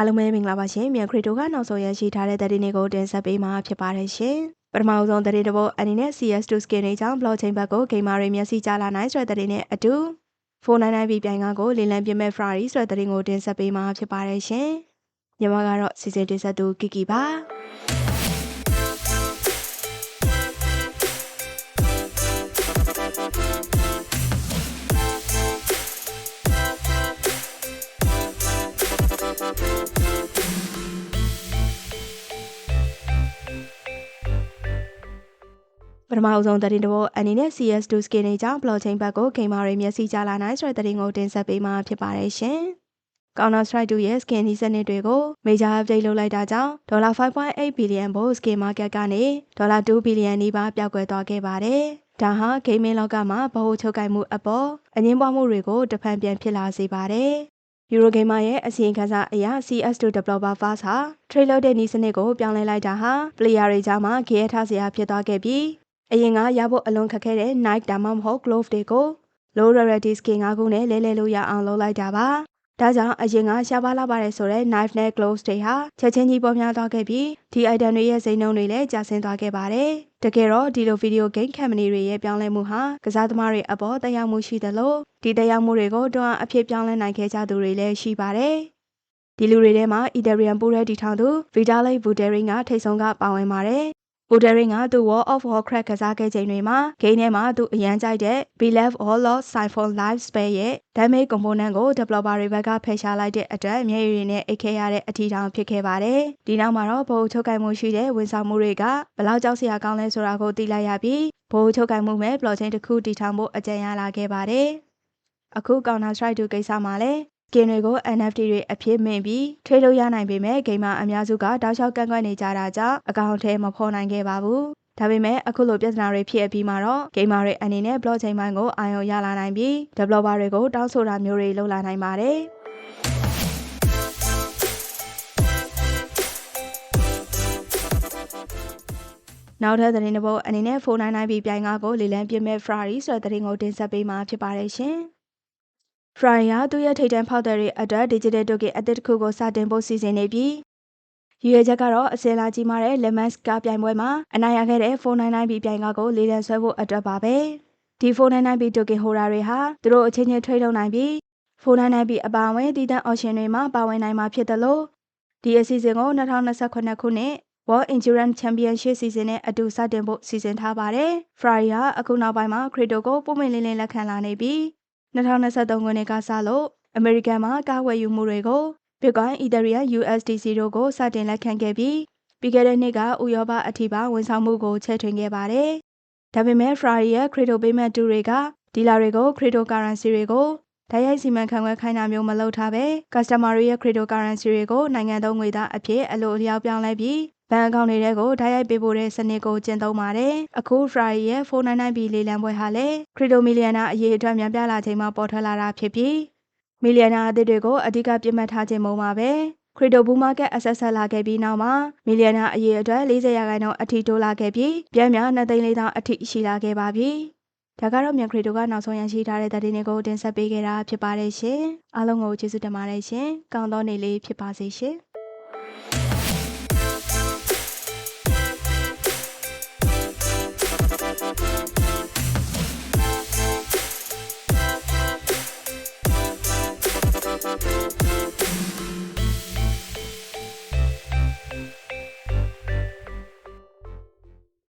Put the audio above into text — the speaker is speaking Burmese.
အားလုံးပဲမင်္ဂလာပါရှင်မြန်ခရီတိုကနောက်ဆုံးရရှိထားတဲ့သတင်းတွေကိုတင်ဆက်ပေးမှာဖြစ်ပါတယ်ရှင်ပထမဆုံးသတင်းတစ်ပုဒ်အနေနဲ့ CS2 skin တွေကြောင့် blockchain ဘက်ကိုဂိမ်းမာတွေမျက်စိကျလာနိုင်ဆိုတဲ့သတင်းနဲ့အတူ 499ပြည်ပြိုင်ကားကိုလေလံပြမဲ့ Ferrari ဆိုတဲ့သတင်းကိုတင်ဆက်ပေးမှာဖြစ်ပါတယ်ရှင်ညီမကတော့စီစဉ်တင်ဆက်သူကီကီပါ ပထမအဆုံးသတင်းတစ်ပုဒ်အနေနဲ့ CS2 skin တွေကြောင့် blockchain ဘက်ကိုဂိမ်းမာတွေမျက်စိကျလာနိုင်ဆိုတဲ့သတင်းကိုတင်ဆက်ပေးမှာဖြစ်ပါတယ်ရှင် Counter Strike 2ရဲ့ skin ဒီစနစ်တွေကို major update လုပ်လိုက်တာကြောင့်ဒေါ်လာ5.8 billion ဘို့ skin market ကနေဒေါ်လာ2 billion နီးပါးပြောက်ကွယ်သွားခဲ့ပါတယ်။ဒါဟာ gaming လောကမှာဗဟုချုပ်ကိုင်မှုအပေါ်အငင်းပွားမှုတွေကိုတဖန်ပြန်ဖြစ်လာစေပါတယ်။ Eurogamer ရဲ့အစီရင်ခံစာအရ CS2 developer Fast ဟာ trade လုပ်တဲ့နည်းစနစ်ကိုပြောင်းလဲလိုက်တာဟာ player တွေကြားမှာဂေရထားစရာဖြစ်သွားခဲ့ပြီး အရင်ကရဖို့အလွန်ခက်ခဲတဲ့ Nike ဒါမှမဟုတ် Glove တွေကို low rarity skin ၅ခုနဲ့လဲလှယ်လို့ရအောင်လုပ်လိုက်တာပါ။ဒါကြောင့်အရင်ကရှားပါလာပါတယ်ဆိုတဲ့ knife နဲ့ gloves တွေဟာချက်ချင်းကြီးပေါ်များသွားခဲ့ပြီးဒီ item တွေရဲ့ဈေးနှုန်းတွေလည်းကျဆင်းသွားခဲ့ပါတယ်။တကယ်တော့ဒီလို video game company တွေရဲ့ပြောင်းလဲမှုဟာကစားသမားတွေအပေါ်တက်ရောက်မှုရှိသလိုဒီတက်ရောက်မှုတွေကိုတွန်းအားအဖြစ်ပြောင်းလဲနိုင်ခဲ့ကြသူတွေလည်းရှိပါတယ်။ဒီလူတွေထဲမှာ Ethereum ပူးရဲတီထောင်သူ Vitalik Buterin ကထိတ်ဆုံးကပါဝင်ပါတယ်။ ဘူဒရင်ကသူ့ World of Warcraft ကစားခဲ့ချိန်တွေမှာဂိမ်းထဲမှာသူအရန်ကြိုက်တဲ့ Believe All of Siphon Live Spell ရဲ့ damage component ကို developer တွေဘက်ကဖယ်ရှားလိုက်တဲ့အတွက်မျက်ရည်တွေနဲ့အိတ်ခဲရတဲ့အထီထောင်ဖြစ်ခဲ့ပါတယ်။ဒီနောက်မှာတော့ဗဟိုချုပ်ကိုင်မှုရှိတဲ့ဝန်ဆောင်မှုတွေကဘလောက်ကြောက်စရာကောင်းလဲဆိုတာကိုသိလိုက်ရပြီးဗဟိုချုပ်ကိုင်မှုမဲ့ blockchain တစ်ခုတည်ထောင်ဖို့အကြံရလာခဲ့ပါတယ်။အခု Counter Strike 2ကိစ္စမှာလည်း ကင်တွေကို NFT တွေအဖြစ်မင်းပြီး ထွေးလို့ရနိုင်ပေမဲ့ ဂိမ်းမအများစုက တောက်လျှောက်ကန့်ကွက်နေကြတာကြောင့် အကောင့်ထဲမဖော်နိုင်ခဲ့ပါဘူး။ဒါပေမဲ့ အခုလို ပြဿနာတွေဖြစ်အပြီးမှာတော့ ဂိမ်းမာတွေအနေနဲ့ blockchain ဘိုင်းကို အာရုံရလာနိုင်ပြီး developer တွေကို တောင်းဆိုတာမျိုးတွေ လုပ်လာနိုင်ပါတယ်။နောက်ထပ်သတင်းတစ်ပုဒ်အနေနဲ့ 499 ပြည်ပြိုင်ကားကို လေလံပြစ်မဲ့ Ferrari ဆိုတဲ့သတင်းကို တင်ဆက်ပေးမှာဖြစ်ပါတယ်ရှင်။ Fry ကသူ့ရဲ့ထိတ်တန့်ဖောက်သည်တွေအတွက် digital token အသစ်တစ်ခုကို စတင်ဖို့ စီစဉ်နေပြီး ရည်ရွယ်ချက်ကတော့ အစင်လာကြီးမားတဲ့ Le Mans ကားပြိုင်ပွဲမှာ အနိုင်ရခဲ့တဲ့ 499ပြည်ပြိုင်ကားကို လေးလံဆွဲဖို့အတွက်ပါပဲ ဒီ 499ပြည် token holder တွေဟာ သူတို့အချင်းချင်းထိလုပ်နိုင်ပြီး 499ပြည်အပါအဝင်တည်တံ့ auction တွေမှာ ပါဝင်နိုင်မှာဖြစ်တယ်လို့ဒီအစီအစဉ်ကို2028ခုနှစ် World Endurance Championship စီစဉ်နဲ့အတူ စတင်ဖို့ စီစဉ်ထားပါတယ်။ Fry ကအခုနောက်ပိုင်းမှာ Crypto ကိုပုံမှန်လင်းလင်း လက်ခံလာနေပြီး 2023ခုနှစ်ကစလို့အမေရိကန်မှာကားဝယ်ယူမှုတွေကို Bitcoin, Ethereum, USDC တို့ကိုစတင်လက်ခံခဲ့ပြီးပြီးခဲ့တဲ့နှစ်ကဥရောပအထိပါဝန်ဆောင်မှုကိုချဲ့ထွင်ခဲ့ပါတယ်။ဒါပေမဲ့ Ferrari ရဲ့ Crypto Payment 2တွေကဒီလာတွေကို Crypto Currency တွေကိုဓာတ်ရိုက်စီမံခန့်ခွဲခိုင်းတာမျိုးမလုပ်ထားပဲ Customer တွေရဲ့ Crypto Currency တွေကိုနိုင်ငံသုံးငွေသားအဖြစ်အလိုအလျောက်ပြောင်းလဲပြီး ဘဏ်အကောင့်တွေကိုဓာတ်ရိုက်ပေးပို့တဲ့စနစ်ကိုကျင့်သုံးပါတယ်။အခု Ferrari ရဲ့ 499 B လေးလံပွဲဟာလည်း Crypto Millionaire အရေးအတွက်များပြားလာချိန်မှာပေါ်ထွက်လာတာဖြစ်ပြီးမီလီယံနာအသစ်တွေကိုအဓိကပြစ်မှတ်ထားခြင်းမုံပါပဲခရီတိုဘူမာကက်အဆက်ဆက်လာခဲ့ပြီးနောက်မှာမီလီယံနာအရေးအတွက်40ရာခိုင်နှုန်းအထိတိုးလာခဲ့ပြီးပြန်များ2သိန်း4အထိရှိလာခဲ့ပါပြီဒါကတော့မြန်ခရီတိုကနောက်ဆုံးရရှိထားတဲ့သတင်းတွေကိုတင်ဆက်ပေးခဲ့တာဖြစ်ပါတယ်ရှင်အားလုံးကိုကျေးဇူးတင်ပါတယ်ရှင်ကောင်းသောနေ့လေးဖြစ်ပါစေရှင်